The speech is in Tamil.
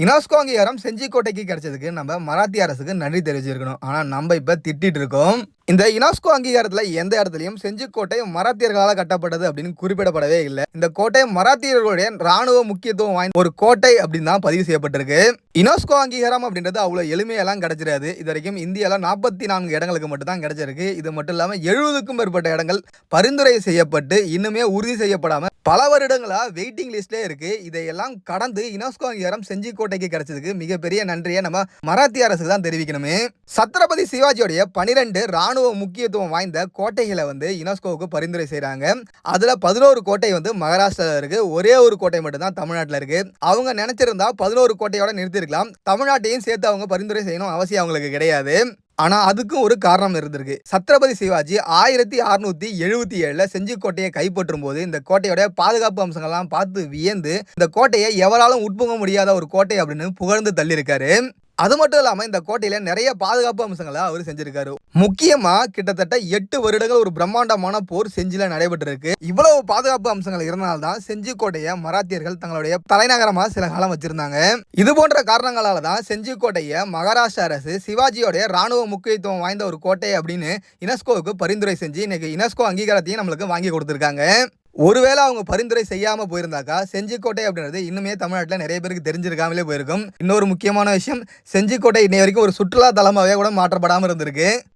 யுனெஸ்கோ அங்கீகாரம் செஞ்சிக்கோட்டைக்கு கிடைச்சதுக்கு நம்ம மராத்திய அரசுக்கு நன்றி தெரிவிச்சிருக்கணும். ஆனால் நம்ம இப்போ திட்டிட்டு இருக்கோம். இந்த யுனெஸ்கோ அங்கீகாரத்தில் எந்த இடத்துலையும் செஞ்சிக்கோட்டை மராத்தியர்களால் கட்டப்பட்டது அப்படின்னு குறிப்பிடப்படவே இல்லை. இந்த கோட்டை மராத்தியர்களுடைய ராணுவ முக்கியத்துவம் வாய்ந்த ஒரு கோட்டை அப்படின்னு தான் பதிவு செய்யப்பட்டிருக்கு. யுனெஸ்கோ அங்கீகாரம் அப்படின்றது அவ்வளோ எளிமையெல்லாம் கிடைச்சிடாது. இது வரைக்கும் இந்தியாவில் நாற்பத்தி நான்கு இடங்களுக்கு மட்டும் தான் கிடைச்சிருக்கு. இது மட்டும் இல்லாமல் எழுபதுக்கும் மேற்பட்ட இடங்கள் பரிந்துரை செய்யப்பட்டு இன்னுமே உறுதி செய்யப்படாமல் பல வருடங்களா வெயிட்டிங் லிஸ்ட்லே இருக்கு. இதையெல்லாம் கடந்து யுனெஸ்கோ அங்கீகாரம் செஞ்சிக்கோட்டைக்கு கிடைச்சதுக்கு மிகப்பெரிய நன்றியை நம்ம மராத்திய அரசுக்கு தான் தெரிவிக்கணுமே. சத்ரபதி சிவாஜியோடைய பனிரெண்டு ராணுவ முக்கியத்துவம் வாய்ந்த கோட்டைகளை வந்து யுனெஸ்கோவுக்கு பரிந்துரை செய்கிறாங்க அதில் பதினோரு கோட்டை வந்து மகாராஷ்டிராவில் இருக்கு. ஒரே ஒரு கோட்டை மட்டும்தான் தமிழ்நாட்டில் இருக்கு. அவங்க நினைச்சிருந்தா பதினோரு கோட்டையோட நிறுத்திருக்கலாம். தமிழ்நாட்டையும் சேர்த்து அவங்க பரிந்துரை செய்யணும் அவசியம் அவங்களுக்கு கிடையாது. ஆனால் அதுக்கும் ஒரு காரணம் இருந்திருக்கு. சத்ரபதி சிவாஜி ஆயிரத்தி அறுநூத்தி எழுபத்தி ஏழுல செஞ்சிக்கோட்டையை கைப்பற்றும் போது இந்த கோட்டையோட பாதுகாப்பு அம்சங்கள்லாம் பார்த்து வியந்து இந்த கோட்டையை எவராலும் உட்புக முடியாத ஒரு கோட்டை அப்படின்னு புகழ்ந்து தள்ளியிருக்காரு. அது மட்டும் இல்லாம இந்த கோட்டையில நிறைய பாதுகாப்பு அம்சங்களை அவர் செஞ்சிருக்காரு. முக்கியமா கிட்டத்தட்ட எட்டு வருடங்கள் ஒரு பிரம்மாண்டமான போர் செஞ்சில நடைபெற்றிருக்கு. இவ்வளவு பாதுகாப்பு அம்சங்கள் இருந்தனால தான் செஞ்சி கோட்டையை மராத்தியர்கள் தங்களுடைய தலைநகரமா சில காலம் வச்சிருந்தாங்க. இது போன்ற காரணங்களால தான் செஞ்சி கோட்டையை மகாராஷ்டிரா அரசு சிவாஜியோடைய ராணுவ முக்கியத்துவம் வாய்ந்த ஒரு கோட்டை அப்படின்னு யுனெஸ்கோவுக்கு பரிந்துரை செஞ்சு இன்னைக்கு யுனெஸ்கோ அங்கீகாரத்தையும் நம்மளுக்கு வாங்கி கொடுத்துருக்காங்க. ஒருவேளை அவங்க பரிந்துரை செய்யாம போயிருந்தாக்கா செஞ்சிக்கோட்டை அப்படின்றது இன்னுமே தமிழ்நாட்டில் நிறைய பேருக்கு தெரிஞ்சிருக்காமலே போயிருக்கும். இன்னொரு முக்கியமான விஷயம் செஞ்சிக்கோட்டை இன்னை வரைக்கும் ஒரு சுற்றுலா தலமாகவே கூட மாற்றப்படாமல் இருந்திருக்கு.